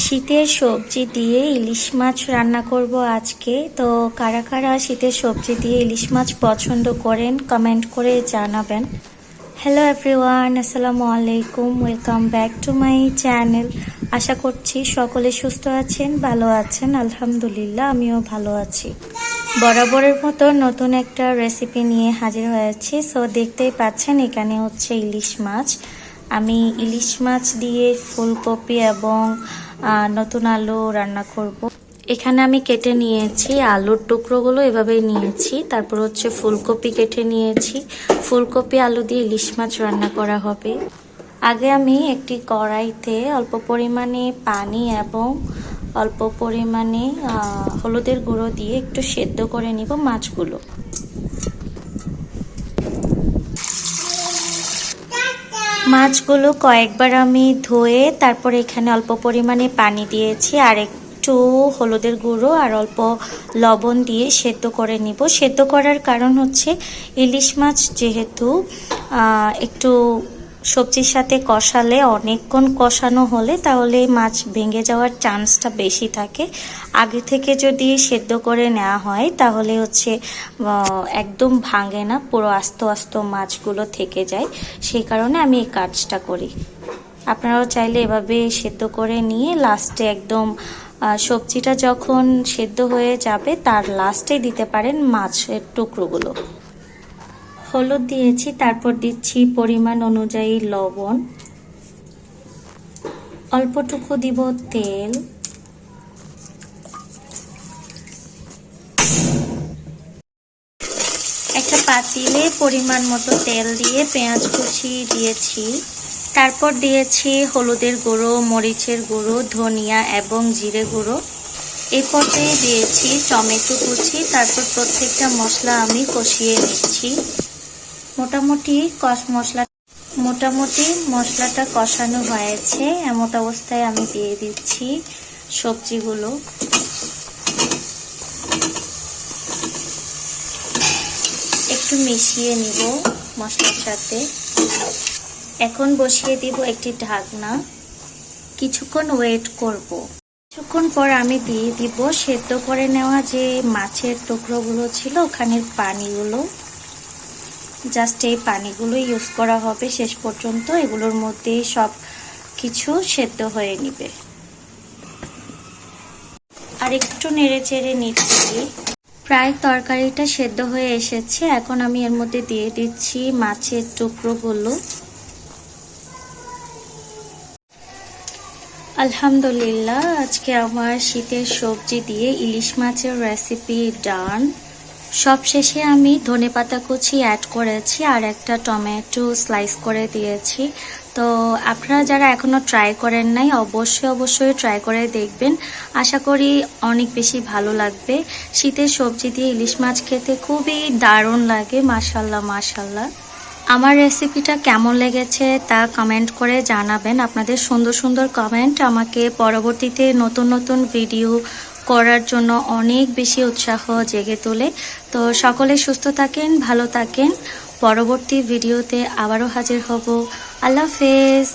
শীতের সবজি দিয়ে ইলিশ মাছ রান্না করব আজকে। তো কারা কারা শীতের সবজি দিয়ে ইলিশ মাছ পছন্দ করেন কমেন্ট করে জানাবেন। হ্যালো এভরিওয়ান আসসালামু আলাইকুম welcome back to my channel আশা করছি সকলে সুস্থ আছেন, ভালো আছেন, আলহামদুলিল্লাহ, আমিও ভালো আছি। বরাবরের মতো নতুন একটা রেসিপি নিয়ে হাজির হয়েছি। সো দেখতেই পাচ্ছেন, এখানে হচ্ছে ইলিশ মাছ। আমি ইলিশ মাছ দিয়ে ফুলকপি এবং নতুন আলু রান্না করব। এখানে আমি কেটে নিয়েছি আলুর টুকরোগুলো, এভাবেই নিয়েছি। তারপর হচ্ছে ফুলকপি কেটে নিয়েছি। ফুলকপি, আলু দিয়ে ইলিশ মাছ রান্না করা হবে। আগে আমি একটি কড়াইতে অল্প পরিমাণে পানি এবং অল্প পরিমাণে হলুদের গুঁড়ো দিয়ে একটু সেদ্ধ করে নিব মাছগুলো। মাছগুলো কয়েকবার আমি ধুয়ে তারপরে এখানে অল্প পরিমাণে পানি দিয়েছি আর একটু হলুদের গুঁড়ো আর অল্প লবণ দিয়ে সেদ্ধ করে নিব। সেদ্ধ করার কারণ হচ্ছে ইলিশ মাছ যেহেতু একটু সবজির সাথে কষালে অনেকক্ষণ কষানো হলে তাহলে মাছ ভেঙে যাওয়ার চান্সটা বেশি থাকে। আগে থেকে যদি সেদ্ধ করে নেওয়া হয়, তাহলে হচ্ছে একদম ভাঙে না, পুরো আস্ত আস্ত মাছগুলো থেকে যায়। সেই কারণে আমি এই কাজটা করি। আপনারাও চাইলে এভাবে সেদ্ধ করে নিয়ে লাস্টে একদম সবজিটা যখন সেদ্ধ হয়ে যাবে, তার লাস্টে দিতে পারেন মাছের টুকরোগুলো। হলুদ দিয়েছি, তারপর দিচ্ছি পরিমাণ অনুযায়ী লবণ। অল্পটুকু দিব তেল। একটা পাতিলে পরিমাণ মতো তেল দিয়ে পেঁয়াজ কুচি দিয়েছি। তারপর দিয়েছি হলুদের গুঁড়ো, মরিচের গুঁড়ো, ধনিয়া এবং জিরে গুঁড়ো। এই পর্যায়ে দিয়েছি টমেটো কুচি, তারপর প্রত্যেকটা মশলা আমি কষিয়ে নিচ্ছি। মোটামুটি কষ মশলা মোটামুটি মশলাটা কষানো হয়েছে। এমত অবস্থায় আমি দিয়ে দিচ্ছি সবজিগুলো। একটু মিশিয়ে নিব মশলার সাথে। এখন বসিয়ে দিব একটি ঢাকনা। কিছুক্ষণ ওয়েট করব। কিছুক্ষণ পর আমি দিয়ে দিব সেদ্ধ করে নেওয়া যে মাছের টুকরোগুলো ছিল, ওখানের পানিগুলো। জাস্ট এই পানিগুলো ইউজ করা হবে, শেষ পর্যন্ত এগুলোর মধ্যে সব কিছু সেদ্ধ হয়ে নিবে। আর একটু নেড়ে চেড়ে নিচ্ছি। প্রায় তরকারিটা সেদ্ধ হয়ে এসেছে, এখন আমি এর মধ্যে দিয়ে দিচ্ছি মাছের টুকরোগুলো। আলহামদুলিল্লাহ, আজকে আমার শীতের সবজি দিয়ে ইলিশ মাছের রেসিপি ডান সবশেষে আমি ধনেপাতা কুচি অ্যাড করেছি আর একটা টমেটো স্লাইস করে দিয়েছি। তো আপনারা যারা এখনও ট্রাই করেন নাই, অবশ্যই অবশ্যই ট্রাই করে দেখবেন। আশা করি অনেক বেশি ভালো লাগবে। শীতের সবজি দিয়ে ইলিশ মাছ খেতে খুবই দারুণ লাগে, মাশাল্লাহ মাশাল্লাহ। আমার রেসিপিটা কেমন লেগেছে তা কমেন্ট করে জানাবেন। আপনাদের সুন্দর সুন্দর কমেন্ট আমাকে পরবর্তীতে নতুন নতুন ভিডিও করার জন্য অনেক বেশি উৎসাহ জেগে তোলে। তো সকলে সুস্থ থাকেন, ভালো থাকেন। পরবর্তী ভিডিওতে আবারও হাজির হব। আল্লাহ হাফেজ।